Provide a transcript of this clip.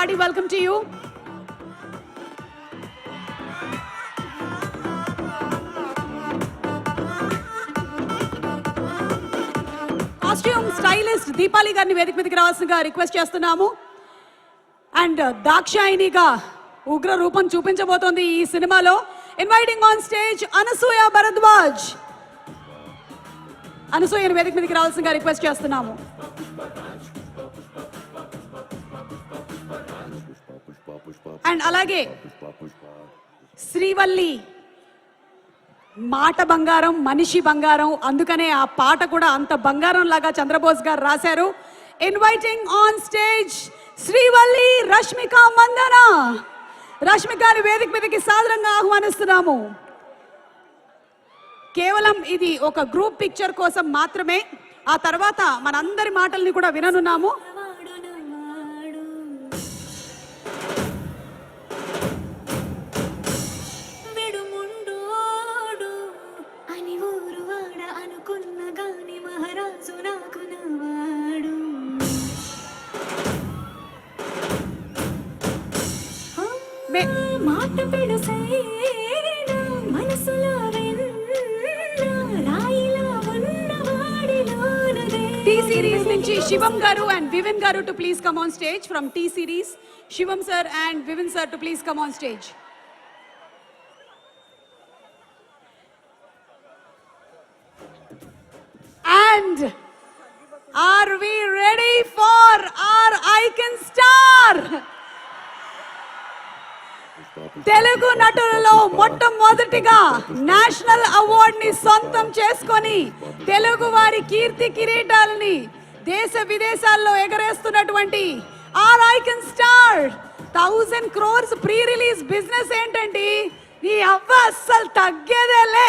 hearty welcome to you. Costume stylist Deepali గారిని వేదిక మీదకి రావాల్సిందిగా రిక్వెస్ట్ చేస్తున్నాము. అండ్ దాక్షాయినిగా uh, ఉగ్ర రూపం చూపించబోతోంది ఈ సినిమాలో. Inviting on stage Anasuya Bharadwaj. అనసూయని వేదిక మీదకి రావాల్సిందిగా రిక్వెస్ట్ చేస్తున్నాము. అండ్ అలాగే శ్రీవల్లి మాట బంగారం మనిషి బంగారం అందుకనే ఆ పాట కూడా అంత బంగారం లాగా చంద్రబోస్ గారు రాశారు. Inviting on stage Srivalli Rashmika Mandanna రష్మికని వేదిక మీదకి సాధారణంగా ఆహ్వానిస్తున్నాము. కేవలం ఇది ఒక గ్రూప్ పిక్చర్ కోసం మాత్రమే. ఆ తర్వాత మనందరి మాటల్ని కూడా విననున్నాము. మహారాజు నాకు నవాడు మాట పెడుసైనా మనసులో సిరీస్ నుంచి శివం గారు అండ్ వివిన్ గారు to please come on stage from T Series Shivam sir and Vivin sir to please come on stage and are we ready for our icon star Telugu నటులలో మొట్టమొదటిగా నేషనల్ అవార్డుని సొంతం చేసుకొని తెలుగు వారి కీర్తి కిరీటాలని దేశ విదేశాల్లో ఎగరేస్తున్నటువంటి our icon star thousand crores pre release business ఏంటండి ఈ అవ్వ అస్సలు తగ్గేదేలే.